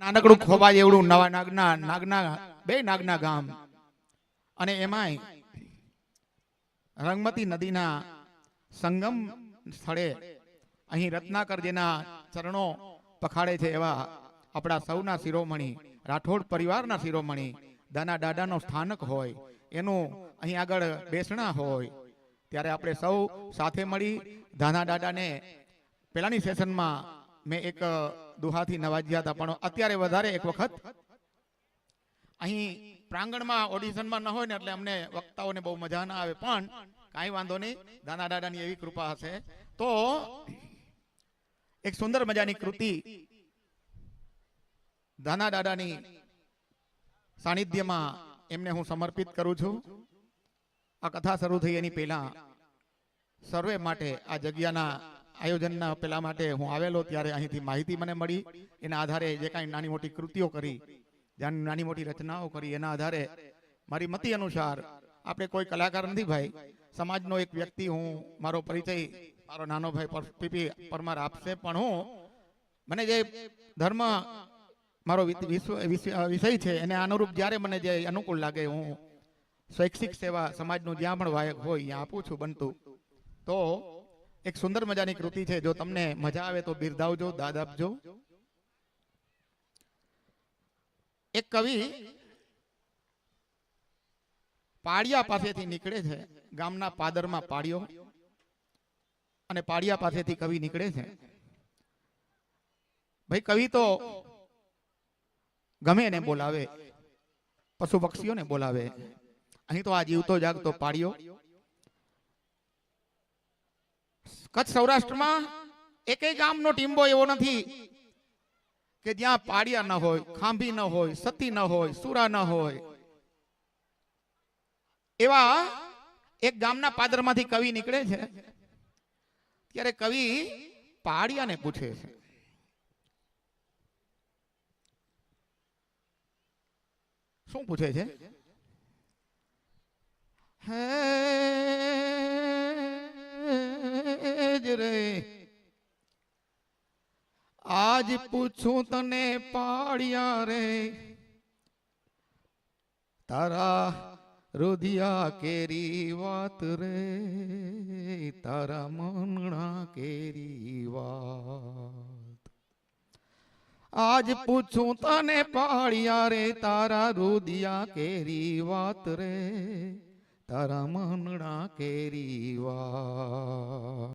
નાનકડું ખોબા જેવડું નવા નાગના નાગના બે નાગના ગામ. અને એમાંય રંગમતી નદીના સંગમ સ્થળે અહીં રત્નાકર જેના ચરણો પખાડે છે એવા આપણા સૌના શિરોમણી, રાઠોડ પરિવારના શિરોમણી, દાના દાદાનો સ્થાનક હોય, એનું અહીં આગળ બેસણા હોય, ત્યારે આપણે સૌ સાથે મળી દાના દાદાને પેલાની સેશનમાં મેં એક દુહાથી નવાજ્યા હતા, પણ અત્યારે વધારે એક વખત અહીં પ્રાંગણમાં ઓડિશનમાં ન હોય ને એટલે અમને વક્તાઓને બહુ મજા ના આવે, પણ કાંઈ વાંધો નહીં દાદા દાદાની એવી કૃપા હશે. તો એક સુંદર મજાની કૃતિ દાના દાદાની સાનિધ્યમાં એમને હું સમર્પિત કરું છું. આ કથા શરૂ થઈ એની પહેલા સર્વે માટે આ જગ્યાના આયોજનના પેલા માટે હું આવેલો ત્યારે અહીંથી માહિતી મને મળી. એના આધારે જે કાંઈ નાની મોટી કૃતિઓ કરી, જ્યાં નાની મોટી રચનાઓ કરી, એના આધારે મારી મતિ અનુસાર આપણે કોઈ કલાકાર નથી ભાઈ. સમાજનો એક વ્યક્તિ હું, મારો પરિચય મારો નાનો ભાઈ પીપી પરમાર આપશે, પણ હું, મને જે ધર્મ મારો વિષય છે, એને અનુરૂપ જ્યારે મને જે અનુકૂળ લાગે હું શૈક્ષિક સેવા સમાજનું જ્યાં પણ વાયક હોય, ત્યાં આપું છું બનતું. તો એક સુંદર મજાની કૃતિ છે. જો તમને મજા આવે તો બિરદાવજો દાદ આપજો એક કવિ પાડિયા પાસેથી નીકળે છે. ગામના પાદરમાં પાડ્યો અને પાડિયા પાસેથી કવિ નીકળે છે. ભાઈ કવિ તો ગમે એને બોલાવે, પશુ પક્ષીઓને બોલાવે. અહીં તો આ જીવતો જાગતો પાડ્યો કચ્છ સૌરાષ્ટ્રમાં એકેય ગામનો ટીમ્બો એવો નથી કે જ્યાં પાડિયા ન હોય, ખાંભી ન હોય, સતી ન હોય, સુરા ન હોય. એવા એક ગામના પાદરમાંથી કવિ નીકળે છે. ત્યારે કવિ પાડિયાને પૂછે છે. શું પૂછે છે? જ રે. આજ પૂછું તને પાડિયા રે. તારા રુધિયા કેરી વાત રે. તારા મનણા કેરી વાત. આજ પૂછું તને પાડિયા રે. તારા રુધિયા કેરી વાત રે. તારા મનડા કેરી વાત.